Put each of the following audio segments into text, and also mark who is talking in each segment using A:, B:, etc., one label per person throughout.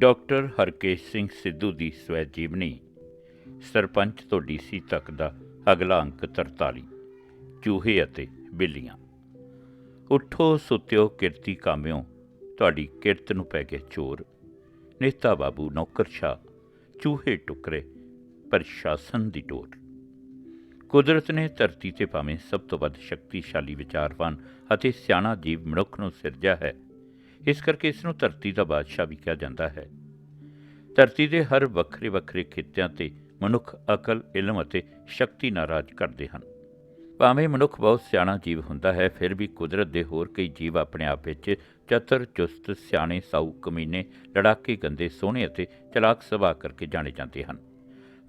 A: Doctor Harkesh Singh Sidhu ਦੀ ਸਵੈ ਜੀਵਨੀ ਸਰਪੰਚ ਤੋਂ ਡੀਸੀ ਤੱਕ ਦਾ ਅਗਲਾ ਅੰਕ 43 ਚੂਹੇ ਅਤੇ ਬਿੱਲੀਆਂ। ਉੱਠੋ, ਸੁੱਤਿਓ, ਕਿਰਤੀ ਕਾਮਿਓ, ਤੁਹਾਡੀ ਕਿਰਤ ਨੂੰ ਪੈ ਗਏ ਚੋਰ। ਨੇਤਾ ਬਾਬੂ ਨੌਕਰਸ਼ਾ ਚੂਹੇ ਟੁਕਰੇ, ਪ੍ਰਸ਼ਾਸਨ ਦੀ ਟੋਰ। ਕੁਦਰਤ ਨੇ ਧਰਤੀ ਤੇ ਭਾਵੇਂ ਸਭ ਤੋਂ ਵੱਧ ਸ਼ਕਤੀਸ਼ਾਲੀ ਵਿਚਾਰਵਾਨ ਅਤੇ ਸਿਆਣਾ ਜੀਵ ਮਨੁੱਖ ਨੂੰ ਸਿਰਜਿਆ ਹੈ ਇਸ ਕਰਕੇ ਇਸ ਨੂੰ ਧਰਤੀ ਦਾ ਬਾਦਸ਼ਾਹ ਵੀ ਕਿਹਾ ਜਾਂਦਾ ਹੈ। ਧਰਤੀ ਦੇ ਹਰ ਵੱਖਰੇ ਵੱਖਰੇ ਖਿੱਤਿਆਂ ਤੇ ਮਨੁੱਖ ਅਕਲ, ਇਲਮ ਅਤੇ ਸ਼ਕਤੀ ਨਾਲ ਰਾਜ ਕਰਦੇ ਹਨ। ਭਾਵੇਂ ਮਨੁੱਖ ਬਹੁਤ ਸਿਆਣਾ ਜੀਵ ਹੁੰਦਾ ਹੈ, ਫਿਰ ਵੀ ਕੁਦਰਤ ਦੇ ਹੋਰ ਕਈ ਜੀਵ ਆਪਣੇ ਆਪ ਵਿੱਚ ਚਤਰ, ਚੁਸਤ, ਸਿਆਣੇ, ਸਾਊ, ਕਮੀਨੇ, ਲੜਾਕੇ, ਗੰਦੇ, ਸੋਹਣੇ ਅਤੇ ਚਲਾਕ ਸੁਭਾਅ ਕਰਕੇ ਜਾਣੇ ਜਾਂਦੇ ਹਨ।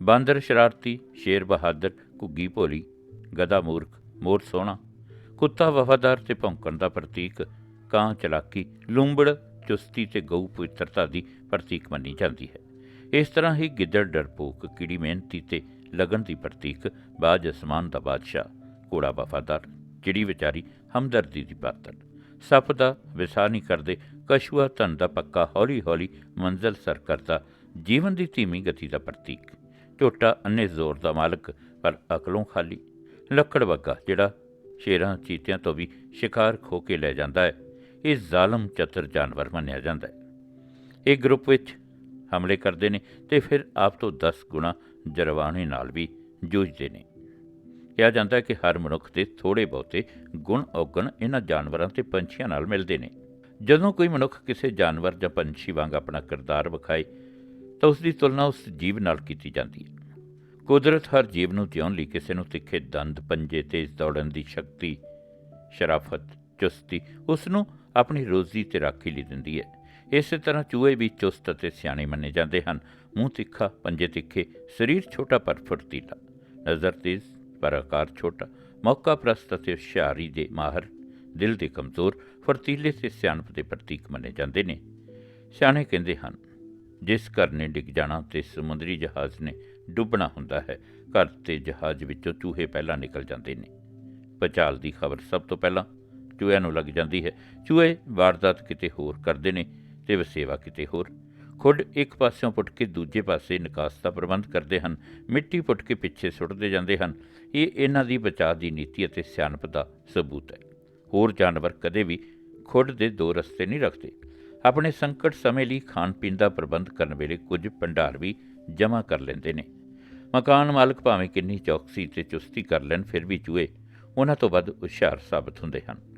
A: ਬਾਂਦਰ ਸ਼ਰਾਰਤੀ, ਸ਼ੇਰ ਬਹਾਦਰ, ਘੁੱਗੀ ਭੋਲੀ ਗਦਾ ਮੂਰਖ, ਮੋਰ ਸੋਹਣਾ, ਕੁੱਤਾ ਵਫਾਦਾਰ ਤੇ ਭੌਂਕਣ ਦਾ ਪ੍ਰਤੀਕ ਕਾਂ ਚਲਾਕੀ, ਲੂੰਬੜ ਚੁਸਤੀ ਤੇ ਗਊ ਪਵਿੱਤਰਤਾ ਦੀ ਪ੍ਰਤੀਕ ਮੰਨੀ ਜਾਂਦੀ ਹੈ। ਇਸ ਤਰ੍ਹਾਂ ਹੀ ਗਿੱਦੜ ਡਰਪੋਕ, ਕੀੜੀ ਮਿਹਨਤੀ ਤੇ ਲਗਨ ਦੀ ਪ੍ਰਤੀਕ ਬਾਜ ਅਸਮਾਨ ਦਾ ਬਾਦਸ਼ਾਹ ਕੋੜਾ ਵਫਾਦਾਰ, ਚਿੜੀ ਵਿਚਾਰੀ, ਹਮਦਰਦੀ ਦੀ ਪਾਤਰ। ਸੱਪ ਦਾ ਵਿਸਾਰ ਨਹੀਂ ਕਰਦੇ ਕਸ਼ੂਆ ਧਨ ਦਾ ਪੱਕਾ ਹੌਲੀ ਹੌਲੀ ਮੰਜ਼ਲ ਸਰ ਕਰਦਾ ਜੀਵਨ ਦੀ ਧੀਮੀ ਗਤੀ ਦਾ ਪ੍ਰਤੀਕ। ਝੋਟਾ ਅੰਨੇ ਜ਼ੋਰ ਦਾ ਮਾਲਕ, ਪਰ ਅਕਲੋਂ ਖਾਲੀ। ਲੱਕੜ ਬੱਗਾ ਜਿਹੜਾ ਸ਼ੇਰਾਂ ਚੀਤਿਆਂ ਤੋਂ ਵੀ ਸ਼ਿਕਾਰ ਖੋ ਕੇ ਲੈ ਜਾਂਦਾ ਹੈ। ਇਹ ਜ਼ਾਲਮ ਚਤਰ ਜਾਨਵਰ ਮੰਨਿਆ ਜਾਂਦਾ ਹੈ। ਇਹ ਗਰੁੱਪ ਵਿੱਚ ਹਮਲੇ ਕਰਦੇ ਨੇ ਤੇ ਫਿਰ ਆਪ ਤੋਂ 10 ਗੁਣਾ ਜਰਵਾਣੇ ਨਾਲ ਵੀ ਜੂਝਦੇ ਨੇ। ਕਿਹਾ ਜਾਂਦਾ ਹੈ ਕਿ ਹਰ ਮਨੁੱਖ ਦੇ ਥੋੜੇ ਬਹੁਤੇ ਗੁਣ ਔਗਣ ਇਹਨਾਂ ਜਾਨਵਰਾਂ ਤੇ ਪੰਛੀਆਂ ਨਾਲ ਮਿਲਦੇ ਨੇ। ਜਦੋਂ ਕੋਈ ਮਨੁੱਖ ਕਿਸੇ ਜਾਨਵਰ ਜਾਂ ਪੰਛੀ ਵਾਂਗ ਆਪਣਾ ਕਿਰਦਾਰ ਵਿਖਾਏ, ਤਾਂ ਉਸ ਦੀ ਤੁਲਨਾ ਉਸ ਜੀਵ ਨਾਲ ਕੀਤੀ ਜਾਂਦੀ ਹੈ। ਕੁਦਰਤ ਹਰ ਜੀਵ ਨੂੰ ਜਿਉਣ ਲਈ ਕਿਸੇ ਨੂੰ ਤਿੱਖੇ ਦੰਦ, ਪੰਜੇ ਤੇਜ਼ ਦੌੜਨ ਦੀ ਸ਼ਕਤੀ, ਸ਼ਰਾਫਤ, ਚੁਸਤੀ ਉਸ ਨੂੰ ਆਪਣੀ ਰੋਜ਼ੀ ਤੇ ਰਾਖੀ ਲਈ ਦਿੰਦੀ ਹੈ। ਇਸੇ ਤਰ੍ਹਾਂ ਚੂਹੇ ਵੀ ਚੁਸਤ ਅਤੇ ਸਿਆਣੇ ਮੰਨੇ ਜਾਂਦੇ ਹਨ। ਮੂੰਹ ਤਿੱਖਾ, ਪੰਜੇ ਤਿੱਖੇ, ਸਰੀਰ ਛੋਟਾ ਪਰ ਫੁਰਤੀਲਾ। ਨਜ਼ਰ ਤੇਜ਼, ਪਰ ਆਕਾਰ ਛੋਟਾ। ਮੌਕਾ ਪ੍ਰਸਤ ਅਤੇ ਹੁਸ਼ਿਆਰੀ ਦੇ ਮਾਹਰ। ਦਿਲ ਦੇ ਕਮਜ਼ੋਰ, ਫੁਰਤੀਲੇ ਤੇ ਸਿਆਣਪ ਦੇ ਪ੍ਰਤੀਕ ਮੰਨੇ ਜਾਂਦੇ ਨੇ। ਸਿਆਣੇ ਕਹਿੰਦੇ ਹਨ, ਜਿਸ ਘਰ ਨੇ ਡਿੱਗ ਜਾਣਾ, ਤੇ ਸਮੁੰਦਰੀ ਜਹਾਜ਼ ਨੇ ਡੁੱਬਣਾ ਹੁੰਦਾ ਹੈ, ਘਰ ਤੇ ਜਹਾਜ਼ ਵਿੱਚੋਂ ਚੂਹੇ ਪਹਿਲਾਂ ਨਿਕਲ ਜਾਂਦੇ ਨੇ। ਪਚਾਲ ਦੀ ਖਬਰ ਸਭ ਤੋਂ ਪਹਿਲਾਂ ਚੂਹਿਆਂ ਨੂੰ ਲੱਗ ਜਾਂਦੀ ਹੈ। ਚੂਹੇ ਵਾਰਦਾਤ ਕਿਤੇ ਹੋਰ ਕਰਦੇ ਨੇ ਤੇ ਵਸੇਵਾ ਕਿਤੇ ਹੋਰ। ਖੁੱਡ ਇੱਕ ਪਾਸਿਓਂ ਪੁੱਟ ਕੇ ਦੂਜੇ ਪਾਸੇ ਨਿਕਾਸ ਦਾ ਪ੍ਰਬੰਧ ਕਰਦੇ ਹਨ। ਮਿੱਟੀ ਪੁੱਟ ਕੇ ਪਿੱਛੇ ਸੁੱਟਦੇ ਜਾਂਦੇ ਹਨ। ਇਹ ਇਹਨਾਂ ਦੀ ਬਚਾਅ ਦੀ ਨੀਤੀ ਅਤੇ ਸਿਆਣਪ ਦਾ ਸਬੂਤ ਹੈ। ਹੋਰ ਜਾਨਵਰ ਕਦੇ ਵੀ ਖੁੱਡ ਦੇ ਦੋ ਰਸਤੇ ਨਹੀਂ ਰੱਖਦੇ। ਆਪਣੇ ਸੰਕਟ ਸਮੇਂ ਲਈ ਖਾਣ ਪੀਣ ਦਾ ਪ੍ਰਬੰਧ ਕਰਨ ਵੇਲੇ ਕੁਝ ਭੰਡਾਰ ਵੀ ਜਮ੍ਹਾਂ ਕਰ ਲੈਂਦੇ ਨੇ। ਮਕਾਨ ਮਾਲਕ ਭਾਵੇਂ ਕਿੰਨੀ ਚੌਕਸੀ ਤੇ ਚੁਸਤੀ ਕਰ ਲੈਣ, ਫਿਰ ਵੀ ਚੂਹੇ ਉਹਨਾਂ ਤੋਂ ਵੱਧ ਹੁਸ਼ਿਆਰ ਸਾਬਤ ਹੁੰਦੇ ਹਨ।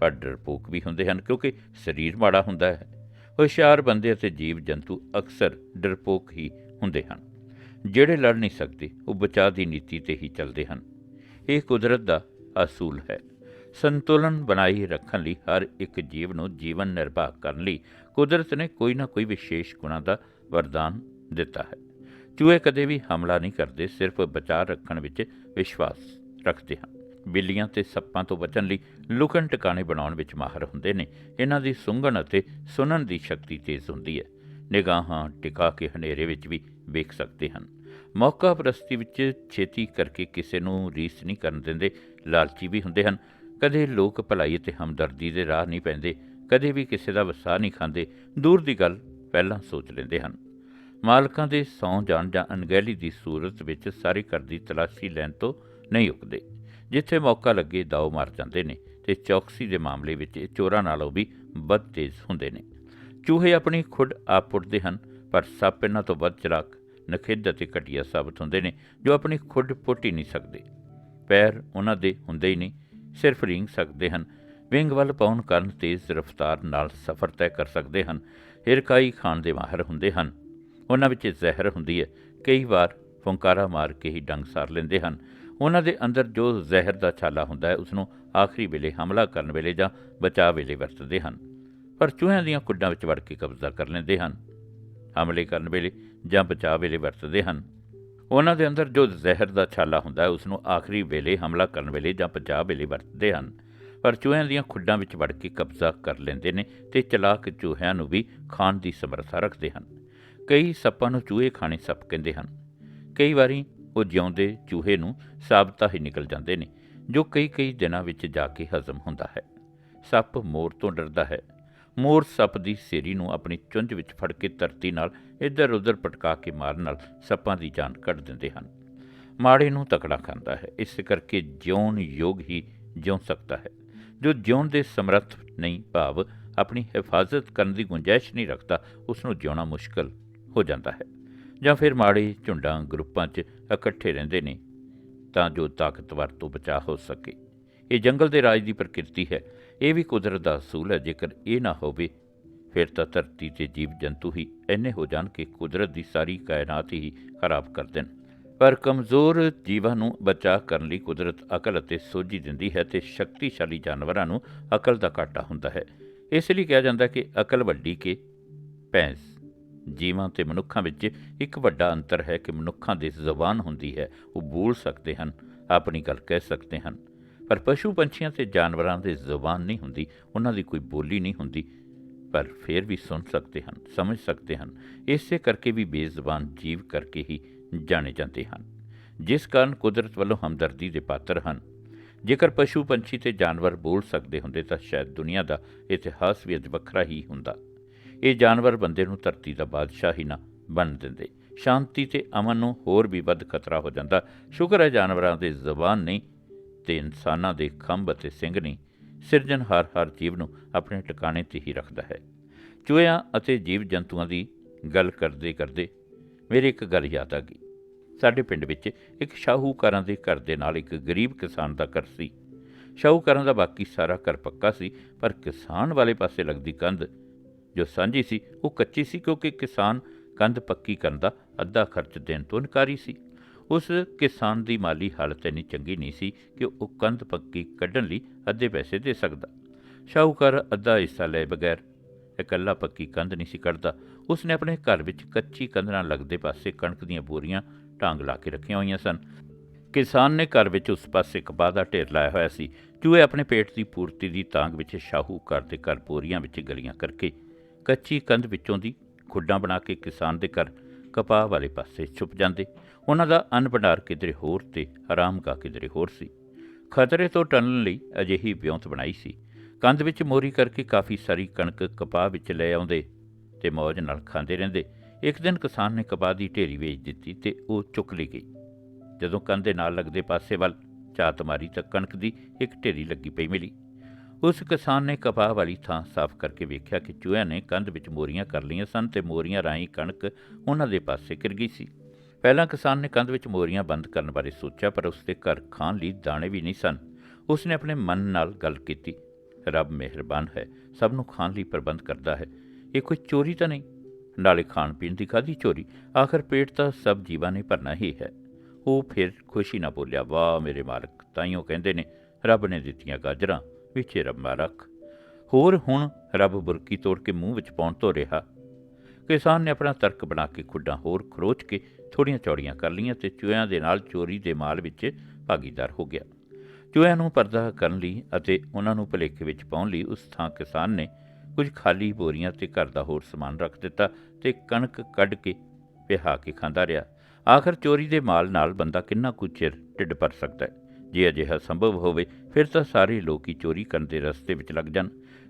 A: ਪਰ ਡਰਪੋਕ ਵੀ ਹੁੰਦੇ ਹਨ ਕਿਉਂਕਿ ਸਰੀਰ ਮਾੜਾ ਹੁੰਦਾ ਹੈ। ਹੁਸ਼ਿਆਰ ਬੰਦੇ ਅਤੇ ਜੀਵ ਜੰਤੂ ਅਕਸਰ ਡਰਪੋਕ ਹੀ ਹੁੰਦੇ ਹਨ। ਜਿਹੜੇ ਲੜ ਨਹੀਂ ਸਕਦੇ, ਉਹ ਬਚਾਅ ਦੀ ਨੀਤੀ ਤੇ ਹੀ ਚੱਲਦੇ ਹਨ। ਇਹ ਕੁਦਰਤ ਦਾ ਅਸੂਲ ਹੈ। ਸੰਤੁਲਨ ਬਣਾਈ ਰੱਖਣ ਲਈ ਹਰ ਇੱਕ ਜੀਵ ਨੂੰ ਜੀਵਨ ਨਿਰਵਾਹ ਕਰਨ ਲਈ ਕੁਦਰਤ ਨੇ ਕੋਈ ਨਾ ਕੋਈ ਵਿਸ਼ੇਸ਼ ਗੁਣਾਂ ਦਾ ਵਰਦਾਨ ਦਿੱਤਾ ਹੈ। ਚੂਹੇ ਕਦੇ ਵੀ ਹਮਲਾ ਨਹੀਂ ਕਰਦੇ, ਸਿਰਫ ਬਚਾਅ ਰੱਖਣ ਵਿੱਚ ਵਿਸ਼ਵਾਸ ਰੱਖਦੇ ਹਨ। ਬਿੱਲੀਆਂ ਤੇ ਸੱਪਾਂ ਤੋਂ ਬਚਣ ਲਈ ਲੁਕਣ ਟਿਕਾਣੇ ਬਣਾਉਣ ਵਿੱਚ ਮਾਹਰ ਹੁੰਦੇ ਨੇ। ਇਹਨਾਂ ਦੀ ਸੁੰਘਣ ਅਤੇ ਸੁਣਨ ਦੀ ਸ਼ਕਤੀ ਤੇਜ਼ ਹੁੰਦੀ ਹੈ। ਨਿਗਾਹਾਂ ਟਿਕਾ ਕੇ ਹਨੇਰੇ ਵਿੱਚ ਵੀ ਵੇਖ ਸਕਦੇ ਹਨ। ਮੌਕਾ ਪ੍ਰਸਤੀ ਵਿੱਚ ਛੇਤੀ ਕਰਕੇ ਕਿਸੇ ਨੂੰ ਰੀਸ ਨਹੀਂ ਕਰਨ ਦਿੰਦੇ, ਲਾਲਚੀ ਵੀ ਹੁੰਦੇ ਹਨ। ਕਦੇ ਲੋਕ ਭਲਾਈ ਅਤੇ ਹਮਦਰਦੀ ਦੇ ਰਾਹ ਨਹੀਂ ਪੈਂਦੇ, ਕਦੇ ਵੀ ਕਿਸੇ ਦਾ ਵਸਾ ਨਹੀਂ ਖਾਂਦੇ, ਦੂਰ ਦੀ ਗੱਲ ਪਹਿਲਾਂ ਸੋਚ ਲੈਂਦੇ ਹਨ। ਮਾਲਕਾਂ ਦੇ ਸੌਂ ਜਾਣ ਜਾਂ ਅਣਗਹਿਲੀ ਦੀ ਸੂਰਤ ਵਿੱਚ ਸਾਰੇ ਘਰ ਦੀ ਤਲਾਸ਼ੀ ਲੈਣ ਤੋਂ ਨਹੀਂ ਉਕਦੇ। ਜਿੱਥੇ ਮੌਕਾ ਲੱਗੇ ਦਾਅ ਮਾਰ ਜਾਂਦੇ ਨੇ ਤੇ ਚੌਕਸੀ ਦੇ ਮਾਮਲੇ ਵਿੱਚ ਇਹ ਚੋਰਾਂ ਨਾਲੋਂ ਵੀ ਵੱਧ ਤੇਜ਼ ਹੁੰਦੇ ਨੇ। ਚੂਹੇ ਆਪਣੀ ਖੁੱਡ ਆਪ ਪੁੱਟਦੇ ਹਨ, ਪਰ ਸੱਪ ਇਹਨਾਂ ਤੋਂ ਵੱਧ ਚਲਾਕ, ਨਖਿੱਧ ਅਤੇ ਘਟੀਆ ਸਾਬਤ ਹੁੰਦੇ ਨੇ, ਜੋ ਆਪਣੀ ਖੁੱਡ ਪੁੱਟ ਹੀ ਨਹੀਂ ਸਕਦੇ। ਪੈਰ ਉਹਨਾਂ ਦੇ ਹੁੰਦੇ ਹੀ ਨਹੀਂ, ਸਿਰਫ ਰਿੰਗ ਸਕਦੇ ਹਨ। ਵਿੰਗ ਵੱਲ ਪਾਉਣ ਕਾਰਨ ਤੇਜ਼ ਰਫ਼ਤਾਰ ਨਾਲ ਸਫ਼ਰ ਤੈਅ ਕਰ ਸਕਦੇ ਹਨ। ਹਿਰਕਾਈ ਖਾਣ ਦੇ ਮਾਹਰ ਹੁੰਦੇ ਹਨ। ਉਹਨਾਂ ਵਿੱਚ ਜ਼ਹਿਰ ਹੁੰਦੀ ਹੈ। ਕਈ ਵਾਰ ਫੁੰਕਾਰਾ ਮਾਰ ਕੇ ਹੀ ਡੰਗ ਸਾਰ ਲੈਂਦੇ ਹਨ। ਉਹਨਾਂ ਦੇ ਅੰਦਰ ਜੋ ਜ਼ਹਿਰ ਦਾ ਛਾਲਾ ਹੁੰਦਾ ਹੈ ਉਸ ਨੂੰ ਆਖਰੀ ਵੇਲੇ ਹਮਲਾ ਕਰਨ ਵੇਲੇ ਜਾਂ ਬਚਾਅ ਵੇਲੇ ਵਰਤਦੇ ਹਨ। ਪਰ ਚੂਹਿਆਂ ਦੀਆਂ ਕੁੱਡਾਂ ਵਿੱਚ ਵੜ ਕੇ ਕਬਜ਼ਾ ਕਰ ਲੈਂਦੇ ਹਨ। ਹਮਲੇ ਕਰਨ ਵੇਲੇ ਜਾਂ ਬਚਾਅ ਵੇਲੇ ਵਰਤਦੇ ਹਨ। ਉਹਨਾਂ ਦੇ ਅੰਦਰ ਜੋ ਜ਼ਹਿਰ ਦਾ ਛਾਲਾ ਹੁੰਦਾ ਹੈ ਉਸ ਨੂੰ ਆਖਰੀ ਵੇਲੇ ਹਮਲਾ ਕਰਨ ਵੇਲੇ ਜਾਂ ਬਚਾਅ ਵੇਲੇ ਵਰਤਦੇ ਹਨ। ਪਰ ਚੂਹਿਆਂ ਦੀਆਂ ਖੁੱਡਾਂ ਵਿੱਚ ਵੜ ਕੇ ਕਬਜ਼ਾ ਕਰ ਲੈਂਦੇ ਨੇ ਤੇ ਚਲਾਕ ਚੂਹਿਆਂ ਨੂੰ ਵੀ ਖਾਣ ਦੀ ਸਮਰੱਥਾ ਰੱਖਦੇ ਹਨ। ਕਈ ਸੱਪਾਂ ਨੂੰ ਚੂਹੇ ਖਾਣੇ ਸੱਪ ਕਹਿੰਦੇ ਹਨ। ਕਈ ਵਾਰੀ ਉਹ ਜਿਉਂਦੇ ਚੂਹੇ ਨੂੰ ਸਾਬਤਾ ਹੀ ਨਿਕਲ ਜਾਂਦੇ ਨੇ, ਜੋ ਕਈ ਕਈ ਦਿਨਾਂ ਵਿੱਚ ਜਾ ਕੇ ਹਜ਼ਮ ਹੁੰਦਾ ਹੈ। ਸੱਪ ਮੋਰ ਤੋਂ ਡਰਦਾ ਹੈ। ਮੋਰ ਸੱਪ ਦੀ ਸੇਰੀ ਨੂੰ ਆਪਣੀ ਚੁੰਝ ਵਿੱਚ ਫੜ ਕੇ ਧਰਤੀ ਨਾਲ ਇੱਧਰ ਉੱਧਰ ਪਟਕਾ ਕੇ ਮਾਰਨ ਨਾਲ ਸੱਪਾਂ ਦੀ ਜਾਨ ਕੱਢ ਦਿੰਦੇ ਹਨ। ਮਾੜੇ ਨੂੰ ਤਕੜਾ ਖਾਂਦਾ ਹੈ। ਇਸ ਕਰਕੇ ਜਿਉਣ ਯੋਗ ਹੀ ਜਿਉ ਸਕਦਾ ਹੈ। ਜੋ ਜਿਉਣ ਦੇ ਸਮਰੱਥ ਨਹੀਂ ਭਾਵ ਆਪਣੀ ਹਿਫਾਜ਼ਤ ਕਰਨ ਦੀ ਗੁੰਜਾਇਸ਼ ਨਹੀਂ ਰੱਖਦਾ ਉਸ ਨੂੰ ਜਿਉਣਾ ਮੁਸ਼ਕਲ ਹੋ ਜਾਂਦਾ ਹੈ। ਜਾਂ ਫਿਰ ਮਾੜੇ ਝੁੰਡਾਂ ਗਰੁੱਪਾਂ 'ਚ ਇਕੱਠੇ ਰਹਿੰਦੇ ਨੇ, ਤਾਂ ਜੋ ਤਾਕਤਵਰ ਤੋਂ ਬਚਾਅ ਹੋ ਸਕੇ। ਇਹ ਜੰਗਲ ਦੇ ਰਾਜ ਦੀ ਪ੍ਰਕਿਰਤੀ ਹੈ। ਇਹ ਵੀ ਕੁਦਰਤ ਦਾ ਅਸੂਲ ਹੈ। ਜੇਕਰ ਇਹ ਨਾ ਹੋਵੇ, ਫਿਰ ਤਾਂ ਧਰਤੀ ਤੇ ਜੀਵ ਜੰਤੂ ਹੀ ਇੰਨੇ ਹੋ ਜਾਣ ਕਿ ਕੁਦਰਤ ਦੀ ਸਾਰੀ ਕਾਇਨਾਤ ਹੀ ਖਰਾਬ ਕਰ ਦੇਣ। ਪਰ ਕਮਜ਼ੋਰ ਜੀਵਾਂ ਨੂੰ ਬਚਾਅ ਕਰਨ ਲਈ ਕੁਦਰਤ ਅਕਲ ਅਤੇ ਸੋਝੀ ਦਿੰਦੀ ਹੈ ਤੇ ਸ਼ਕਤੀਸ਼ਾਲੀ ਜਾਨਵਰਾਂ ਨੂੰ ਅਕਲ ਦਾ ਘਾਟਾ ਹੁੰਦਾ ਹੈ। ਇਸ ਲਈ ਕਿਹਾ ਜਾਂਦਾ ਕਿ ਅਕਲ ਵੱਡੀ ਕੇ ਭੈਂਸ। ਜੀਵਾਂ ਤੇ ਮਨੁੱਖਾਂ ਵਿੱਚ ਇੱਕ ਵੱਡਾ ਅੰਤਰ ਹੈ ਕਿ ਮਨੁੱਖਾਂ ਦੀ ਜ਼ੁਬਾਨ ਹੁੰਦੀ ਹੈ, ਉਹ ਬੋਲ ਸਕਦੇ ਹਨ, ਆਪਣੀ ਗੱਲ ਕਹਿ ਸਕਦੇ ਹਨ। ਪਰ ਪਸ਼ੂ ਪੰਛੀਆਂ ਤੇ ਜਾਨਵਰਾਂ ਦੀ ਜ਼ੁਬਾਨ ਨਹੀਂ ਹੁੰਦੀ, ਉਹਨਾਂ ਦੀ ਕੋਈ ਬੋਲੀ ਨਹੀਂ ਹੁੰਦੀ। ਪਰ ਫਿਰ ਵੀ ਸੁਣ ਸਕਦੇ ਹਨ, ਸਮਝ ਸਕਦੇ ਹਨ, ਇਸੇ ਕਰਕੇ ਵੀ ਬੇਜ਼ੁਬਾਨ ਜੀਵ ਕਰਕੇ ਹੀ ਜਾਣੇ ਜਾਂਦੇ ਹਨ। ਜਿਸ ਕਾਰਨ ਕੁਦਰਤ ਵੱਲੋਂ ਹਮਦਰਦੀ ਦੇ ਪਾਤਰ ਹਨ। ਜੇਕਰ ਪਸ਼ੂ ਪੰਛੀ ਤੇ ਜਾਨਵਰ ਬੋਲ ਸਕਦੇ ਹੁੰਦੇ ਤਾਂ ਸ਼ਾਇਦ ਦੁਨੀਆ ਦਾ ਇਤਿਹਾਸ ਵੀ ਅੱਜ ਵੱਖਰਾ ਹੀ ਹੁੰਦਾ। ਇਹ ਜਾਨਵਰ ਬੰਦੇ ਨੂੰ ਧਰਤੀ ਦਾ ਬਾਦਸ਼ਾਹ ਹੀ ਨਾ ਬਣ ਦਿੰਦੇ। ਸ਼ਾਂਤੀ ਤੇ ਅਮਨ ਨੂੰ ਹੋਰ ਵੀ ਵੱਧ ਖਤਰਾ ਹੋ ਜਾਂਦਾ। ਸ਼ੁਕਰ ਹੈ ਜਾਨਵਰਾਂ ਦੇ ਜ਼ਬਾਨ ਨਹੀਂ ਤੇ ਇਨਸਾਨਾਂ ਦੇ ਖੰਭ ਅਤੇ ਸਿੰਘ ਨਹੀਂ। ਸਿਰਜਣਹਾਰ ਹਰ ਜੀਵ ਨੂੰ ਆਪਣੇ ਟਿਕਾਣੇ ਤੇ ਹੀ ਰੱਖਦਾ ਹੈ। ਚੂਹਿਆਂ ਅਤੇ ਜੀਵ ਜੰਤੂਆਂ ਦੀ ਗੱਲ ਕਰਦੇ ਕਰਦੇ ਮੇਰੇ ਇੱਕ ਗੱਲ ਯਾਦ ਆ ਗਈ। ਸਾਡੇ ਪਿੰਡ ਵਿੱਚ ਇੱਕ ਸ਼ਾਹੂਕਾਰਾਂ ਦੇ ਘਰ ਦੇ ਨਾਲ ਇੱਕ ਗਰੀਬ ਕਿਸਾਨ ਦਾ ਘਰ ਸੀ। ਸ਼ਾਹੂਕਾਰਾਂ ਦਾ ਬਾਕੀ ਸਾਰਾ ਘਰ ਪੱਕਾ ਸੀ, ਪਰ ਕਿਸਾਨ ਵਾਲੇ ਪਾਸੇ ਲੱਗਦੀ ਕੰਧ ਜੋ ਸਾਂਝੀ ਸੀ, ਉਹ ਕੱਚੀ ਸੀ ਕਿਉਂਕਿ ਕਿਸਾਨ ਕੰਧ ਪੱਕੀ ਕਰਨ ਦਾ ਅੱਧਾ ਖਰਚ ਦੇਣ ਤੋਂ ਇਨਕਾਰੀ ਸੀ। ਉਸ ਕਿਸਾਨ ਦੀ ਮਾਲੀ ਹਾਲਤ ਇੰਨੀ ਚੰਗੀ ਨਹੀਂ ਸੀ ਕਿ ਉਹ ਕੰਧ ਪੱਕੀ ਕੱਢਣ ਲਈ ਅੱਧੇ ਪੈਸੇ ਦੇ ਸਕਦਾ। ਸ਼ਾਹੂਕਾਰ ਅੱਧਾ ਹਿੱਸਾ ਲਏ ਬਗੈਰ ਇਕੱਲਾ ਪੱਕੀ ਕੰਧ ਨਹੀਂ ਸੀ ਕੱਢਦਾ। ਉਸ ਨੇ ਆਪਣੇ ਘਰ ਵਿੱਚ ਕੱਚੀ ਕੰਧ ਨਾਲ ਲੱਗਦੇ ਪਾਸੇ ਕਣਕ ਦੀਆਂ ਬੋਰੀਆਂ ਢਾਂਗ ਲਾ ਕੇ ਰੱਖੀਆਂ ਹੋਈਆਂ ਸਨ। ਕਿਸਾਨ ਨੇ ਘਰ ਵਿੱਚ ਉਸ ਪਾਸੇ ਕਪਾਹ ਦਾ ਢੇਰ ਲਾਇਆ ਹੋਇਆ ਸੀ। ਚੂਹੇ ਆਪਣੇ ਪੇਟ ਦੀ ਪੂਰਤੀ ਦੀ ਤਾਂਗ ਵਿੱਚ ਸ਼ਾਹੂਕਾਰ ਦੇ ਘਰ ਬੋਰੀਆਂ ਵਿੱਚ ਗਲੀਆਂ ਕਰਕੇ ਕੱਚੀ ਕੰਧ ਵਿੱਚੋਂ ਦੀ ਖੁੱਡਾਂ ਬਣਾ ਕੇ ਕਿਸਾਨ ਦੇ ਘਰ ਕਪਾਹ ਵਾਲੇ ਪਾਸੇ ਛੁਪ ਜਾਂਦੇ। ਉਹਨਾਂ ਦਾ ਅੰਨ ਭੰਡਾਰ ਕਿਧਰੇ ਹੋਰ ਤੇ ਆਰਾਮਗਾਹ ਕਿਧਰੇ ਹੋਰ ਸੀ। ਖਤਰੇ ਤੋਂ ਟਲਣ ਲਈ ਅਜਿਹੀ ਵਿਉਂਤ ਬਣਾਈ ਸੀ। ਕੰਧ ਵਿੱਚ ਮੋਰੀ ਕਰਕੇ ਕਾਫੀ ਸਾਰੀ ਕਣਕ ਕਪਾਹ ਵਿੱਚ ਲੈ ਆਉਂਦੇ ਤੇ ਮੌਜ ਨਾਲ ਖਾਂਦੇ ਰਹਿੰਦੇ। ਇੱਕ ਦਿਨ ਕਿਸਾਨ ਨੇ ਕਪਾਹ ਦੀ ਢੇਰੀ ਵੇਚ ਦਿੱਤੀ ਤੇ ਉਹ ਚੁੱਕ ਲਈ ਗਈ। ਜਦੋਂ ਕੰਧ ਦੇ ਨਾਲ ਲੱਗਦੇ ਪਾਸੇ ਵੱਲ ਝਾਤ ਮਾਰੀ ਤਾਂ ਕਣਕ ਦੀ ਇੱਕ ਢੇਰੀ ਲੱਗੀ ਪਈ ਮਿਲੀ। ਉਸ ਕਿਸਾਨ ਨੇ ਕਪਾਹ ਵਾਲੀ ਥਾਂ ਸਾਫ਼ ਕਰਕੇ ਵੇਖਿਆ ਕਿ ਚੂਹਿਆਂ ਨੇ ਕੰਧ ਵਿੱਚ ਮੋਰੀਆਂ ਕਰ ਲਈਆਂ ਸਨ ਤੇ ਮੋਰੀਆਂ ਰਾਹੀਂ ਕਣਕ ਉਹਨਾਂ ਦੇ ਪਾਸੇ ਗਿਰ ਗਈ ਸੀ। ਪਹਿਲਾਂ ਕਿਸਾਨ ਨੇ ਕੰਧ ਵਿੱਚ ਮੋਰੀਆਂ ਬੰਦ ਕਰਨ ਬਾਰੇ ਸੋਚਿਆ, ਪਰ ਉਸਦੇ ਘਰ ਖਾਣ ਲਈ ਦਾਣੇ ਵੀ ਨਹੀਂ ਸਨ। ਉਸ ਨੇ ਆਪਣੇ ਮਨ ਨਾਲ ਗੱਲ ਕੀਤੀ, ਰੱਬ ਮਿਹਰਬਾਨ ਹੈ, ਸਭ ਨੂੰ ਖਾਣ ਲਈ ਪ੍ਰਬੰਧ ਕਰਦਾ ਹੈ। ਇਹ ਕੋਈ ਚੋਰੀ ਤਾਂ ਨਹੀਂ? ਨਾਲੇ ਖਾਣ ਪੀਣ ਦੀ ਕਾਦੀ ਚੋਰੀ, ਆਖਰ ਪੇਟ ਤਾਂ ਸਭ ਜੀਵਾਂ ਨੇ ਭਰਨਾ ਹੀ ਹੈ। ਉਹ ਫਿਰ ਖੁਸ਼ੀ ਨਾਲ ਬੋਲਿਆ, ਵਾਹ ਮੇਰੇ ਮਾਲਕ ਤਾਈਓ ਕਹਿੰਦੇ ਨੇ, ਰੱਬ ਨੇ ਦਿੱਤੀਆਂ ਗਾਜਰਾਂ। ਵਿੱਚ ਰੱਬਾ ਰੱਖ। ਹੋਰ ਹੁਣ ਰੱਬ ਬੁਰਕੀ ਤੋੜ ਕੇ ਮੂੰਹ ਵਿੱਚ ਪਾਉਣ ਤੋਂ ਰਿਹਾ। ਕਿਸਾਨ ਨੇ ਆਪਣਾ ਤਰਕ ਬਣਾ ਕੇ ਖੁੱਡਾਂ ਹੋਰ ਖਰੋਚ ਕੇ ਥੋੜੀਆਂ ਚੌੜੀਆਂ ਕਰ ਲਈਆਂ ਤੇ ਚੂਹਿਆਂ ਦੇ ਨਾਲ ਚੋਰੀ ਦੇ ਮਾਲ ਵਿੱਚ ਭਾਗੀਦਾਰ ਹੋ ਗਿਆ। ਚੂਹਿਆਂ ਨੂੰ ਪਰਦਾ ਕਰਨ ਲਈ ਅਤੇ ਉਹਨਾਂ ਨੂੰ ਭਲੇਖੇ ਵਿੱਚ ਪਾਉਣ ਲਈ ਉਸ ਥਾਂ ਕਿਸਾਨ ਨੇ ਕੁਝ ਖਾਲੀ ਬੋਰੀਆਂ ਤੇ ਘਰ ਦਾ ਹੋਰ ਸਮਾਨ ਰੱਖ ਦਿੱਤਾ ਤੇ ਕਣਕ ਕੱਢ ਕੇ ਪਿਹਾ ਕੇ ਖਾਂਦਾ ਰਿਹਾ। ਆਖਰ ਚੋਰੀ ਦੇ ਮਾਲ ਨਾਲ ਬੰਦਾ ਕਿੰਨਾ ਕੁ ਚਿਰ ਢਿੱਡ ਭਰ ਸਕਦਾ ਹੈ? ਜੇ ਅਜਿਹਾ ਸੰਭਵ ਹੋਵੇ ਫਿਰ ਤਾਂ ਸਾਰੇ ਲੋਕ ਹੀ ਚੋਰੀ ਕਰਨ ਦੇ ਰਸਤੇ ਵਿੱਚ ਲੱਗ ਜਾਣ।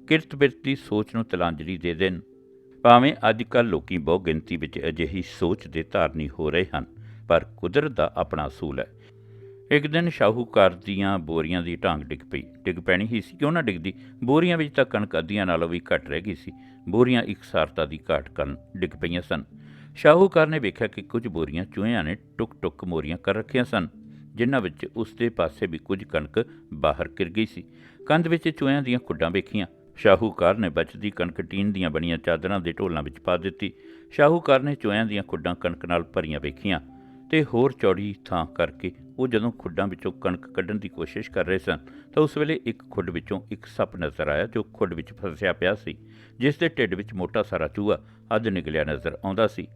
A: ਕਿਰਤ ਬਿਰਤ ਦੀ ਸੋਚ ਨੂੰ ਤਲਾਂਜਲੀ ਦੇ ਦੇਣ। ਭਾਵੇਂ ਅੱਜ ਕੱਲ੍ਹ ਲੋਕੀ ਬਹੁ ਗਿਣਤੀ ਵਿੱਚ ਅਜਿਹੀ ਸੋਚ ਦੇ ਧਾਰਨੀ ਹੋ ਰਹੇ ਹਨ, ਪਰ ਕੁਦਰਤ ਦਾ ਆਪਣਾ ਅਸੂਲ ਹੈ। ਇੱਕ ਦਿਨ ਸ਼ਾਹੂਕਾਰ ਦੀਆਂ ਬੋਰੀਆਂ ਦੀ ਢਾਂਗ ਡਿੱਗ ਪਈ। ਡਿੱਗ ਪੈਣੀ ਹੀ ਸੀ, ਕਿਉਂ ਨਾ ਡਿੱਗਦੀ? ਬੋਰੀਆਂ ਵਿੱਚ ਤਾਂ ਕਣਕ ਅੱਧੀਆਂ ਨਾਲੋਂ ਵੀ ਘੱਟ ਰਹਿ ਗਈ ਸੀ। ਬੋਰੀਆਂ ਇਕਸਾਰਤਾ ਦੀ ਘਾਟ ਕਾਰਨ ਡਿੱਗ ਪਈਆਂ ਸਨ। ਸ਼ਾਹੂਕਾਰ ਨੇ ਵੇਖਿਆ ਕਿ ਕੁਝ ਬੋਰੀਆਂ ਚੂਹਿਆਂ ਨੇ ਟੁਕ-ਟੁਕ ਮੋਰੀਆਂ ਕਰ ਰੱਖੀਆਂ ਸਨ। ਜਿਨ੍ਹਾਂ ਵਿੱਚ ਉਸ ਦੇ ਪਾਸੇ ਵੀ ਕੁਝ ਕਣਕ ਬਾਹਰ ਗਿਰ ਗਈ ਸੀ। ਕੰਧ ਵਿੱਚ ਚੂਹਿਆਂ ਦੀਆਂ ਖੁੱਡਾਂ ਵੇਖੀਆਂ। ਸ਼ਾਹੂਕਾਰ ਨੇ ਬਚਦੀ ਕਣਕ ਟੀਨ ਦੀਆਂ ਬਣੀਆਂ ਚਾਦਰਾਂ ਦੇ ਢੋਲਾਂ ਵਿੱਚ ਪਾ ਦਿੱਤੀ। ਸ਼ਾਹੂਕਾਰ ਨੇ ਚੂਹਿਆਂ ਦੀਆਂ ਖੁੱਡਾਂ ਕਣਕ ਨਾਲ ਭਰੀਆਂ ਵੇਖੀਆਂ ਤੇ ਹੋਰ ਚੌੜੀ ਥਾਂ ਕਰਕੇ ਉਹ ਜਦੋਂ ਖੁੱਡਾਂ ਵਿੱਚੋਂ ਕਣਕ ਕੱਢਣ ਦੀ ਕੋਸ਼ਿਸ਼ ਕਰ ਰਹੇ ਸਨ, ਤਾਂ ਉਸ ਵੇਲੇ ਇੱਕ ਖੁੱਡ ਵਿੱਚੋਂ ਇੱਕ ਸੱਪ ਨਜ਼ਰ ਆਇਆ ਜੋ ਖੁੱਡ ਵਿੱਚ ਫਸਿਆ ਪਿਆ ਸੀ, ਜਿਸ ਦੇ ਢਿੱਡ ਵਿੱਚ ਮੋਟਾ ਸਾਰਾ ਚੂਹਾ ਅੱਧ ਨਿਕਲਿਆ ਨਜ਼ਰ ਆਉਂਦਾ ਸੀ।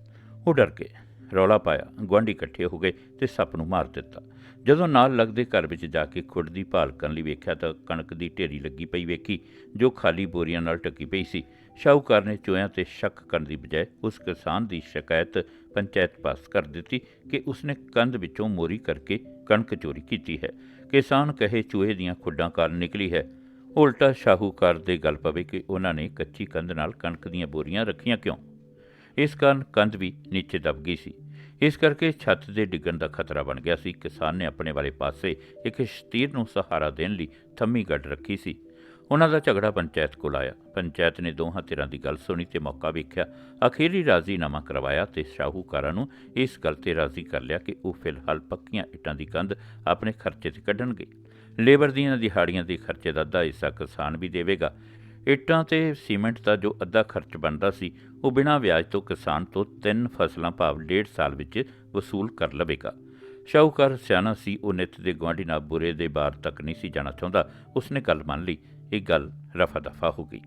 A: ਉਹ ਡਰ ਕੇ ਰੌਲਾ ਪਾਇਆ, ਗੁਆਂਢੀ ਇਕੱਠੇ ਹੋ ਗਏ ਤੇ ਸੱਪ ਨੂੰ ਮਾਰ ਦਿੱਤਾ। ਜਦੋਂ ਨਾਲ ਲੱਗਦੇ ਘਰ ਵਿੱਚ ਜਾ ਕੇ ਖੁੱਡ ਦੀ ਭਾਲ ਕਰਨ ਲਈ ਵੇਖਿਆ ਤਾਂ ਕਣਕ ਦੀ ਢੇਰੀ ਲੱਗੀ ਪਈ ਵੇਖੀ, ਜੋ ਖਾਲੀ ਬੋਰੀਆਂ ਨਾਲ ਟੱਕੀ ਪਈ ਸੀ। ਸ਼ਾਹੂਕਾਰ ਨੇ ਚੋਇਆਂ ਤੇ ਸ਼ੱਕ ਕਰਨ ਦੀ ਬਜਾਏ ਉਸ ਕਿਸਾਨ ਦੀ ਸ਼ਿਕਾਇਤ ਪੰਚਾਇਤ ਪਾਸ ਕਰ ਦਿੱਤੀ ਕਿ ਉਸਨੇ ਕੰਧ ਵਿੱਚੋਂ ਮੋਰੀ ਕਰਕੇ ਕਣਕ ਚੋਰੀ ਕੀਤੀ ਹੈ। ਕਿਸਾਨ ਕਹੇ, ਚੂਹੇ ਦੀਆਂ ਖੁੱਡਾਂ ਕਾਰਨ ਨਿਕਲੀ ਹੈ। ਉਲਟਾ ਸ਼ਾਹੂਕਾਰ ਦੇ ਗੱਲ ਪਵੇ ਕਿ ਉਹਨਾਂ ਨੇ ਕੱਚੀ ਕੰਧ ਨਾਲ ਕਣਕ ਦੀਆਂ ਬੋਰੀਆਂ ਰੱਖੀਆਂ ਕਿਉਂ? ਇਸ ਕਾਰਨ ਕੰਧ ਵੀ ਨੀਚੇ ਦਬ ਗਈ ਸੀ। ਇਸ ਕਰਕੇ ਛੱਤ ਦੇ ਡਿੱਗਣ ਦਾ ਖਤਰਾ ਬਣ ਗਿਆ ਸੀ। ਕਿਸਾਨ ਨੇ ਆਪਣੇ ਵਾਲੇ ਪਾਸੇ ਇੱਕ ਸ਼ਤੀਰ ਨੂੰ ਸਹਾਰਾ ਦੇਣ ਲਈ ਥੰਮੀ ਗੱਡ ਰੱਖੀ ਸੀ। ਉਹਨਾਂ ਦਾ ਝਗੜਾ ਪੰਚਾਇਤ ਕੋਲ ਆਇਆ। ਪੰਚਾਇਤ ਨੇ ਦੋਹਾਂ ਧਿਰਾਂ ਦੀ ਗੱਲ ਸੁਣੀ ਤੇ ਮੌਕਾ ਵੇਖਿਆ। ਅਖੀਰੀ ਰਾਜ਼ੀਨਾਮਾ ਕਰਵਾਇਆ ਤੇ ਸ਼ਾਹੂਕਾਰਾਂ ਨੂੰ ਇਸ ਗੱਲ ਤੇ ਰਾਜ਼ੀ ਕਰ ਲਿਆ ਕਿ ਉਹ ਫਿਲਹਾਲ ਪੱਕੀਆਂ ਇੱਟਾਂ ਦੀ ਕੰਧ ਆਪਣੇ ਖਰਚੇ ਤੇ ਕੱਢਣਗੇ। ਲੇਬਰ ਦੀਆਂ ਦਿਹਾੜੀਆਂ ਦੇ ਖਰਚੇ ਦਾ ਅੱਧਾ ਹਿੱਸਾ ਕਿਸਾਨ ਵੀ ਦੇਵੇਗਾ। ਇੱਟਾਂ ਤੇ ਸੀਮੈਂਟ ਦਾ ਜੋ ਅੱਧਾ ਖਰਚ ਬਣਦਾ ਸੀ, ਉਹ ਬਿਨਾਂ ਵਿਆਜ ਤੋਂ ਕਿਸਾਨ ਤੋਂ ਤਿੰਨ ਫਸਲਾਂ ਭਾਵ ਡੇਢ ਸਾਲ ਵਿੱਚ ਵਸੂਲ ਕਰ ਲਵੇਗਾ। ਸ਼ਾਹੂਕਾਰ ਸਿਆਣਾ ਸੀ, ਉਹ ਨਿੱਤ ਦੇ ਗੁਆਂਢੀ ਨਾਲ ਬੁਰੇ ਦੇ ਬਾਹਰ ਤੱਕ ਨਹੀਂ ਸੀ ਜਾਣਾ ਚਾਹੁੰਦਾ। ਉਸਨੇ ਗੱਲ ਮੰਨ ਲਈ। ਇਹ ਗੱਲ ਰਫਾ ਦਫਾ ਹੋ ਗਈ।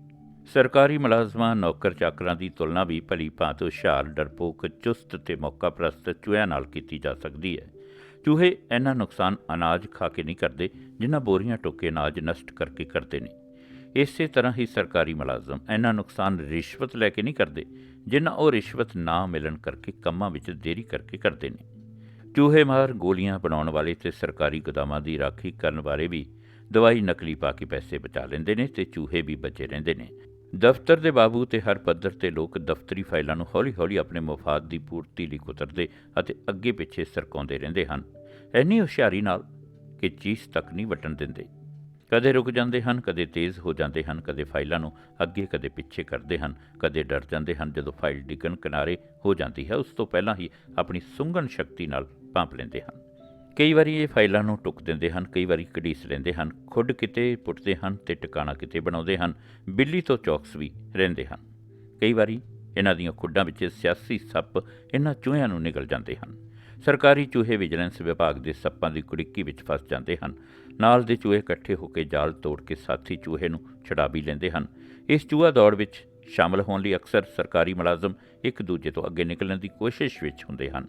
A: ਸਰਕਾਰੀ ਮੁਲਾਜ਼ਮਾਂ, ਨੌਕਰ ਚਾਕਰਾਂ ਦੀ ਤੁਲਨਾ ਵੀ ਭਲੀ ਭਾਂਤ ਹੁਸ਼ਿਆਰ ਡਰਪੋਕ, ਚੁਸਤ ਤੇ ਮੌਕਾ ਪ੍ਰਸਤ ਚੂਹਿਆਂ ਨਾਲ ਕੀਤੀ ਜਾ ਸਕਦੀ ਹੈ। ਚੂਹੇ ਇੰਨਾ ਨੁਕਸਾਨ ਅਨਾਜ ਖਾ ਕੇ ਨਹੀਂ ਕਰਦੇ, ਜਿੰਨਾ ਬੋਰੀਆਂ ਟੋਕੇ ਅਨਾਜ ਨਸ਼ਟ ਕਰਕੇ ਕਰਦੇ ਨੇ। ਇਸੇ ਤਰ੍ਹਾਂ ਹੀ ਸਰਕਾਰੀ ਮੁਲਾਜ਼ਮ ਇੰਨਾ ਨੁਕਸਾਨ ਰਿਸ਼ਵਤ ਲੈ ਕੇ ਨਹੀਂ ਕਰਦੇ, ਜਿੰਨਾ ਉਹ ਰਿਸ਼ਵਤ ਨਾ ਮਿਲਣ ਕਰਕੇ ਕੰਮਾਂ ਵਿੱਚ ਦੇਰੀ ਕਰਕੇ ਕਰਦੇ ਨੇ। ਚੂਹੇ ਮਾਰ ਗੋਲੀਆਂ ਬਣਾਉਣ ਵਾਲੇ ਤੇ ਸਰਕਾਰੀ ਗੋਦਾਮਾਂ ਦੀ ਰਾਖੀ ਕਰਨ ਵਾਲੇ ਵੀ ਦਵਾਈ ਨਕਲੀ ਪਾ ਕੇ ਪੈਸੇ ਬਚਾ ਲੈਂਦੇ ਨੇ ਤੇ ਚੂਹੇ ਵੀ ਬਚੇ ਰਹਿੰਦੇ ਨੇ। ਦਫ਼ਤਰ ਦੇ ਬਾਬੂ ਤੇ ਹਰ ਪੱਧਰ ਤੇ ਲੋਕ ਦਫ਼ਤਰੀ ਫਾਈਲਾਂ ਨੂੰ ਹੌਲੀ-ਹੌਲੀ ਆਪਣੇ ਮਫਾਦ ਦੀ ਪੂਰਤੀ ਲਈ ਕੁਤਰਦੇ ਅਤੇ ਅੱਗੇ ਪਿੱਛੇ ਸਰਕਾਉਂਦੇ ਰਹਿੰਦੇ ਹਨ। ਇੰਨੀ ਹੁਸ਼ਿਆਰੀ ਨਾਲ ਕਿ ਚੀਜ਼ ਤੱਕ ਨਹੀਂ ਵਟਣ ਦਿੰਦੇ। ਕਦੇ ਰੁਕ ਜਾਂਦੇ ਹਨ, ਕਦੇ ਤੇਜ਼ ਹੋ ਜਾਂਦੇ ਹਨ, ਕਦੇ ਫਾਈਲਾਂ ਨੂੰ ਅੱਗੇ, ਕਦੇ ਪਿੱਛੇ ਕਰਦੇ ਹਨ, ਕਦੇ ਡਰ ਜਾਂਦੇ ਹਨ ਜਦੋਂ ਫਾਈਲ ਡਿੱਗਣ ਕਿਨਾਰੇ ਹੋ ਜਾਂਦੀ ਹੈ, ਉਸ ਤੋਂ ਪਹਿਲਾਂ ਹੀ ਆਪਣੀ ਸੁੰਘਣ ਸ਼ਕਤੀ ਨਾਲ ਭਾਂਪ ਲੈਂਦੇ ਹਨ। ਕਈ ਵਾਰੀ ਇਹ ਫਾਈਲਾਂ ਨੂੰ ਟੁੱਕ ਦਿੰਦੇ ਹਨ, ਕਈ ਵਾਰੀ ਕਢੀਸ ਲੈਂਦੇ ਹਨ, ਖੁੱਡ ਕਿਤੇ ਪੁੱਟਦੇ ਹਨ ਤੇ ਟਿਕਾਣਾ ਕਿਤੇ ਬਣਾਉਂਦੇ ਹਨ, ਬਿੱਲੀ ਤੋਂ ਚੌਕਸ ਵੀ ਰਹਿੰਦੇ ਹਨ। ਕਈ ਵਾਰੀ ਇਹਨਾਂ ਦੀਆਂ ਖੁੱਡਾਂ ਵਿੱਚ ਸਿਆਸੀ ਸੱਪ ਇਹਨਾਂ ਚੂਹਿਆਂ ਨੂੰ ਨਿਗਲ ਜਾਂਦੇ ਹਨ। ਸਰਕਾਰੀ ਚੂਹੇ ਵਿਜੀਲੈਂਸ ਵਿਭਾਗ ਦੇ ਸੱਪਾਂ ਦੀ ਕੁੜਿੱਕੀ ਵਿੱਚ ਫਸ ਜਾਂਦੇ ਹਨ। ਨਾਲ ਦੇ ਚੂਹੇ ਇਕੱਠੇ ਹੋ ਕੇ ਜਾਲ ਤੋੜ ਕੇ ਸਾਥੀ ਚੂਹੇ ਨੂੰ ਛਡਾ ਵੀ ਲੈਂਦੇ ਹਨ। ਇਸ ਚੂਹਾ ਦੌੜ ਵਿੱਚ ਸ਼ਾਮਲ ਹੋਣ ਲਈ ਅਕਸਰ ਸਰਕਾਰੀ ਮੁਲਾਜ਼ਮ ਇੱਕ ਦੂਜੇ ਤੋਂ ਅੱਗੇ ਨਿਕਲਣ ਦੀ ਕੋਸ਼ਿਸ਼ ਵਿੱਚ ਹੁੰਦੇ ਹਨ।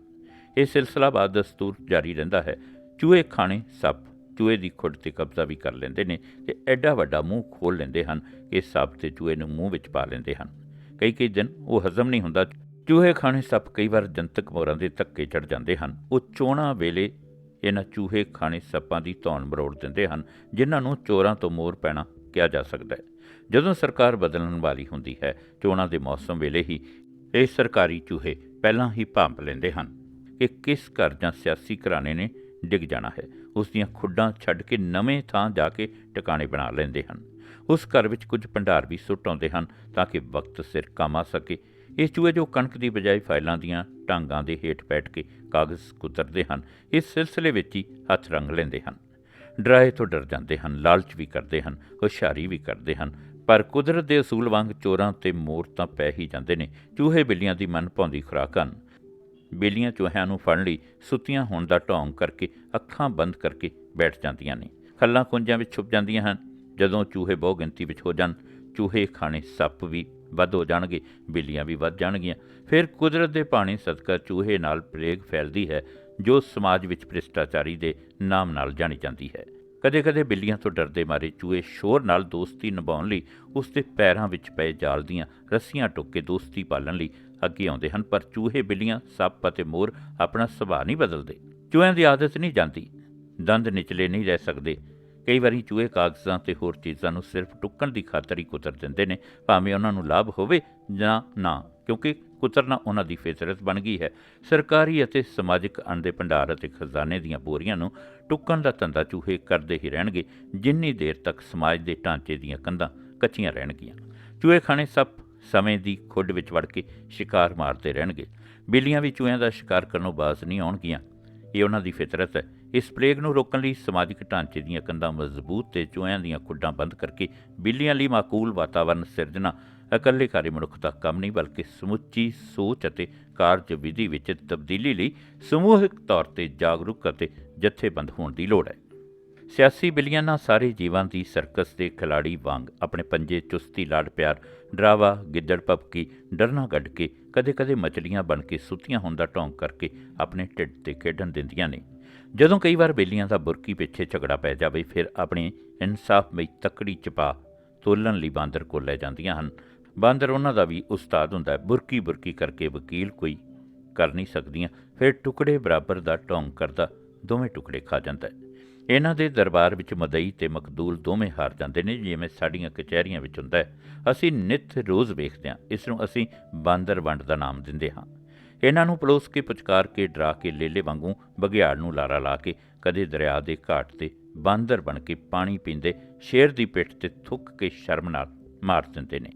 A: ਇਹ ਸਿਲਸਿਲਾ ਬਾਦ ਦਸਤੂਰ ਜਾਰੀ ਰਹਿੰਦਾ ਹੈ। ਚੂਹੇ ਖਾਣੇ, ਸੱਪ, ਚੂਹੇ ਦੀ ਖੁੱਡ ਤੇ ਕਬਜ਼ਾ ਵੀ ਕਰ ਲੈਂਦੇ ਨੇ ਤੇ ਐਡਾ ਵੱਡਾ ਮੂੰਹ ਖੋਲ ਲੈਂਦੇ ਹਨ। ਕਿ ਸੱਪ ਤੇ ਚੂਹੇ ਨੂੰ ਮੂੰਹ ਵਿੱਚ ਪਾ ਲੈਂਦੇ ਹਨ। ਕਈ ਕਈ ਦਿਨ ਉਹ ਹਜ਼ਮ ਨਹੀਂ ਹੁੰਦਾ। ਚੂਹੇ ਖਾਣੇ ਸੱਪ ਕਈ ਵਾਰ ਜਨਤਕ ਮੋਰਾਂ ਦੇ ਧੱਕੇ ਚੜ ਜਾਂਦੇ ਹਨ। ਉਹ ਚੋਣਾਂ ਵੇਲੇ ਇਹਨਾਂ ਚੂਹੇ ਖਾਣੇ ਸੱਪਾਂ ਦੀ ਧੌਣ ਮਰੋੜ ਦਿੰਦੇ ਹਨ, ਜਿਨ੍ਹਾਂ ਨੂੰ ਚੋਰਾਂ ਤੋਂ ਮੋਰ ਪੈਣਾ ਕਿਹਾ ਜਾ ਸਕਦਾ ਹੈ। ਜਦੋਂ ਸਰਕਾਰ ਬਦਲਣ ਵਾਲੀ ਹੁੰਦੀ ਹੈ, ਚੋਣਾਂ ਦੇ ਮੌਸਮ ਵੇਲੇ ਹੀ ਇਹ ਸਰਕਾਰੀ ਚੂਹੇ ਪਹਿਲਾਂ ਹੀ ਭਾਂਪ ਲੈਂਦੇ ਹਨ ਕਿ ਕਿਸ ਘਰ ਜਾਂ ਸਿਆਸੀ ਘਰਾਣੇ ਨੇ ਡਿੱਗ ਜਾਣਾ ਹੈ। ਉਸ ਦੀਆਂ ਖੁੱਡਾਂ ਛੱਡ ਕੇ ਨਵੇਂ ਥਾਂ ਜਾ ਕੇ ਟਿਕਾਣੇ ਬਣਾ ਲੈਂਦੇ ਹਨ। ਉਸ ਘਰ ਵਿੱਚ ਕੁਝ ਭੰਡਾਰ ਵੀ ਸੁੱਟ ਆਉਂਦੇ ਹਨ ਤਾਂ ਕਿ ਵਕਤ ਸਿਰ ਕੰਮ ਆ ਸਕੇ। ਇਹ ਚੂਹੇ ਜੋ ਕਣਕ ਦੀ ਬਜਾਏ ਫਾਈਲਾਂ ਦੀਆਂ ਟਾਂਗਾਂ ਦੇ ਹੇਠ ਬੈਠ ਕੇ ਕਾਗਜ਼ ਕੁਤਰਦੇ ਹਨ। ਇਸ ਸਿਲਸਿਲੇ ਵਿੱਚ ਹੀ ਹੱਥ ਰੰਗ ਲੈਂਦੇ ਹਨ। ਡਰਾਏ ਤੋਂ ਡਰ ਜਾਂਦੇ ਹਨ, ਲਾਲਚ ਵੀ ਕਰਦੇ ਹਨ, ਹੁਸ਼ਿਆਰੀ ਵੀ ਕਰਦੇ ਹਨ। ਪਰ ਕੁਦਰਤ ਦੇ ਅਸੂਲ ਵਾਂਗ ਚੋਰਾਂ ਤੇ ਮੋਰ ਤਾਂ ਪੈ ਹੀ ਜਾਂਦੇ ਨੇ। ਚੂਹੇ ਬਿੱਲੀਆਂ ਦੀ ਮਨ ਭਾਉਂਦੀ ਖੁਰਾਕ ਹਨ। ਬਿੱਲੀਆਂ ਚੂਹਿਆਂ ਨੂੰ ਫੜਨ ਲਈ ਸੁੱਤੀਆਂ ਹੋਣ ਦਾ ਢੋਂਗ ਕਰਕੇ ਅੱਖਾਂ ਬੰਦ ਕਰਕੇ ਬੈਠ ਜਾਂਦੀਆਂ ਨੇ। ਖੱਲਾਂ ਕੁੰਜਾਂ ਵਿੱਚ ਛੁਪ ਜਾਂਦੀਆਂ ਹਨ। ਜਦੋਂ ਚੂਹੇ ਬਹੁ ਗਿਣਤੀ ਵਿੱਚ ਹੋ ਜਾਣ, ਚੂਹੇ ਖਾਣੇ ਸੱਪ ਵੀ ਵੱਧ ਹੋ ਜਾਣਗੇ, ਬਿੱਲੀਆਂ ਵੀ ਵੱਧ ਜਾਣਗੀਆਂ। ਫਿਰ ਕੁਦਰਤ ਦੇ ਪਾਣੀ ਸਦਕਾ ਚੂਹੇ ਨਾਲ ਪ੍ਰੇਗ ਫੈਲਦੀ ਹੈ, ਜੋ ਸਮਾਜ ਵਿੱਚ ਭ੍ਰਿਸ਼ਟਾਚਾਰੀ ਦੇ ਨਾਮ ਨਾਲ ਜਾਣੀ ਜਾਂਦੀ ਹੈ। ਕਦੇ-ਕਦੇ ਬਿੱਲੀਆਂ ਤੋਂ ਡਰਦੇ ਮਾਰੇ ਚੂਹੇ ਸ਼ੋਰ ਨਾਲ ਦੋਸਤੀ ਨਿਭਾਉਣ ਲਈ ਉਸ ਦੇ ਪੈਰਾਂ ਵਿੱਚ ਪਏ ਜਾਲ ਦੀਆਂ ਰੱਸੀਆਂ ਟੁੱਕ ਕੇ ਦੋਸਤੀ ਪਾਲਣ ਲਈ ਅੱਗੇ ਆਉਂਦੇ ਹਨ, ਪਰ ਚੂਹੇ ਬਿੱਲੀਆਂ, ਸੱਪ ਅਤੇ ਮੋਰ ਆਪਣਾ ਸੁਭਾਅ ਨਹੀਂ ਬਦਲਦੇ। ਚੂਹਿਆਂ ਦੀ ਆਦਤ ਨਹੀਂ ਜਾਂਦੀ। ਦੰਦ ਨਿਚਲੇ ਨਹੀਂ ਰਹਿ ਸਕਦੇ। ਕਈ ਵਾਰੀ ਚੂਹੇ ਕਾਗਜ਼ਾਂ ਤੇ ਹੋਰ ਚੀਜ਼ਾਂ ਨੂੰ ਸਿਰਫ ਟੁੱਕਣ ਦੀ ਖਾਤਰ ਹੀ ਕੁਤਰ ਦਿੰਦੇ ਨੇ, ਭਾਵੇਂ ਉਹਨਾਂ ਨੂੰ ਲਾਭ ਹੋਵੇ ਜਾਂ ਨਾ, ਕਿਉਂਕਿ ਕੁਤਰਨਾ ਉਹਨਾਂ ਦੀ ਫਿਤਰਤ ਬਣ ਗਈ ਹੈ। ਸਰਕਾਰੀ ਅਤੇ ਸਮਾਜਿਕ ਅੰਨ ਦੇ ਭੰਡਾਰ ਅਤੇ ਖਜ਼ਾਨੇ ਦੀਆਂ ਬੋਰੀਆਂ ਨੂੰ ਟੁੱਕਣ ਦਾ ਧੰਦਾ ਚੂਹੇ ਕਰਦੇ ਹੀ ਰਹਿਣਗੇ, ਜਿੰਨੀ ਦੇਰ ਤੱਕ ਸਮਾਜ ਦੇ ਢਾਂਚੇ ਦੀਆਂ ਕੰਧਾਂ ਕੱਚੀਆਂ ਰਹਿਣਗੀਆਂ। ਚੂਹੇ ਖਾਣੇ ਸੱਪ ਸਮੇਂ ਦੀ ਖੁੱਡ ਵਿੱਚ ਵੜ ਕੇ ਸ਼ਿਕਾਰ ਮਾਰਦੇ ਰਹਿਣਗੇ। ਬਿੱਲੀਆਂ ਵੀ ਚੂਹਿਆਂ ਦਾ ਸ਼ਿਕਾਰ ਕਰਨੋਂ ਬਾਜ਼ ਨਹੀਂ ਆਉਣਗੀਆਂ। ਇਹ ਉਹਨਾਂ ਦੀ ਫਿਤਰਤ ਹੈ। ਇਸ ਪਲੇਗ ਨੂੰ ਰੋਕਣ ਲਈ ਸਮਾਜਿਕ ਢਾਂਚੇ ਦੀਆਂ ਕੰਧਾਂ ਮਜ਼ਬੂਤ ਤੇ ਚੂਹਿਆਂ ਦੀਆਂ ਖੁੱਡਾਂ ਬੰਦ ਕਰਕੇ ਬਿੱਲੀਆਂ ਲਈ ਮਾਕੂਲ ਵਾਤਾਵਰਣ ਸਿਰਜਣਾ, ਇਕੱਲੇਕਾਰੀ ਮਨੁੱਖ ਦਾ ਕੰਮ ਨਹੀਂ ਬਲਕਿ ਸਮੁੱਚੀ ਸੋਚ ਅਤੇ ਕਾਰਜ ਵਿਧੀ ਵਿੱਚ ਤਬਦੀਲੀ ਲਈ ਸਮੂਹਿਕ ਤੌਰ ਤੇ ਜਾਗਰੂਕ ਅਤੇ ਜਥੇਬੰਦ ਹੋਣ ਦੀ ਲੋੜ ਹੈ। ਸਿਆਸੀ ਬਿਲੀਆਂ ਨਾਲ ਸਾਰੇ ਜੀਵਾਂ ਦੀ ਸਰਕਸ ਦੇ ਖਿਲਾੜੀ ਵਾਂਗ ਆਪਣੇ ਪੰਜੇ ਚੁਸਤੀ ਲਾੜ ਪਿਆਰ, ਡਰਾਵਾ, ਗਿੱਦੜ ਪਪਕੀ ਡਰਨਾ ਗੱਡ ਕੇ ਕਦੇ-ਕਦੇ ਮਚਲੀਆਂ ਬਣ ਕੇ ਸੁੱਤੀਆਂ ਹੋਣ ਦਾ ਢੋਂਗ ਕਰਕੇ ਆਪਣੇ ਢਿੱਡ ਤੇ ਖੇਡਣ ਦਿੰਦੀਆਂ ਨੇ। ਜਦੋਂ ਕਈ ਵਾਰ ਬੇਲੀਆਂ ਦਾ ਬੁਰਕੀ ਪਿੱਛੇ ਝਗੜਾ ਪੈ ਜਾਵੇ, ਫਿਰ ਆਪਣੇ ਇਨਸਾਫਮਈ ਤਕੜੀ ਚਪਾ ਤੋਲਣ ਲਈ ਬਾਂਦਰ ਕੋਲ ਲੈ ਜਾਂਦੀਆਂ ਹਨ। ਬਾਂਦਰ ਉਹਨਾਂ ਦਾ ਵੀ ਉਸਤਾਦ ਹੁੰਦਾ ਹੈ। ਬੁਰਕੀ ਬੁਰਕੀ ਕਰਕੇ ਵਕੀਲ ਕੋਈ ਕਰ ਨਹੀਂ ਸਕਦੀਆਂ। ਫਿਰ ਟੁਕੜੇ ਬਰਾਬਰ ਦਾ ਢੋਂਗ ਕਰਦਾ, ਦੋਵੇਂ ਟੁਕੜੇ ਖਾ ਜਾਂਦਾ ਹੈ। ਇਹਨਾਂ ਦੇ ਦਰਬਾਰ ਵਿੱਚ ਮਦਈ ਤੇ ਮਕਦੂਲ ਦੋਵੇਂ ਹਾਰ ਜਾਂਦੇ ਨੇ, ਜਿਵੇਂ ਸਾਡੀਆਂ ਕਚਹਿਰੀਆਂ ਵਿੱਚ ਹੁੰਦਾ ਹੈ। ਅਸੀਂ ਨਿਤ ਰੋਜ਼ ਵੇਖਦੇ ਹਾਂ। ਇਸ ਨੂੰ ਅਸੀਂ ਬਾਂਦਰ ਵੰਡ ਦਾ ਨਾਮ ਦਿੰਦੇ ਹਾਂ। ਇਹਨਾਂ ਨੂੰ ਪਲੋਸ ਕੇ ਪੁਚਕਾਰ ਕੇ ਡਰਾ ਕੇ ਲੇਲੇ ਵਾਂਗੂ ਬਘਿਆੜ ਨੂੰ ਲਾਰਾ ਲਾ ਕੇ ਕਦੇ ਦਰਿਆ ਦੇ ਘਾਟ ਤੇ ਬਾਂਦਰ ਬਣ ਕੇ ਪਾਣੀ ਪੀਂਦੇ ਸ਼ੇਰ ਦੀ ਪਿੱਠ ਤੇ ਥੁੱਕ ਕੇ ਸ਼ਰਮ ਨਾਲ ਮਾਰ ਦਿੰਦੇ ਨੇ।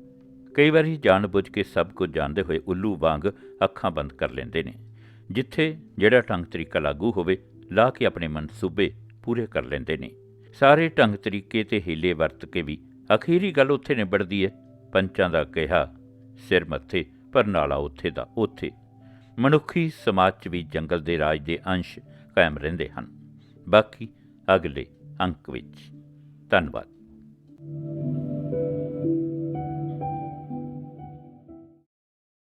A: ਕਈ ਵਾਰੀ ਜਾਣਬੁੱਝ ਕੇ ਸਭ ਕੁਝ ਜਾਣਦੇ ਹੋਏ ਉੱਲੂ ਵਾਂਗ ਅੱਖਾਂ ਬੰਦ ਕਰ ਲੈਂਦੇ ਨੇ। ਜਿੱਥੇ ਜਿਹੜਾ ਢੰਗ ਤਰੀਕਾ ਲਾਗੂ ਹੋਵੇ, ਲਾ ਕੇ ਆਪਣੇ ਮਨਸੂਬੇ ਪੂਰੇ ਕਰ ਲੈਂਦੇ ਨੇ। ਸਾਰੇ ਢੰਗ ਤਰੀਕੇ ਤੇ ਹੀਲੇ ਵਰਤ ਕੇ ਵੀ ਅਖੀਰੀ ਗੱਲ ਉੱਥੇ ਨਿਬੜਦੀ ਹੈ ਪੰਚਾਂ ਦਾ ਕਿਹਾ, ਸਿਰ ਮੱਥੇ, ਪਰ ਨਾਲਾ ਉੱਥੇ ਦਾ ਉੱਥੇ। ਮਨੁੱਖੀ ਸਮਾਜ 'ਚ ਵੀ ਜੰਗਲ ਦੇ ਰਾਜ ਦੇ ਅੰਸ਼ ਕਾਇਮ ਰਹਿੰਦੇ ਹਨ। ਬਾਕੀ ਅਗਲੇ ਅੰਕ ਵਿੱਚ। ਧੰਨਵਾਦ।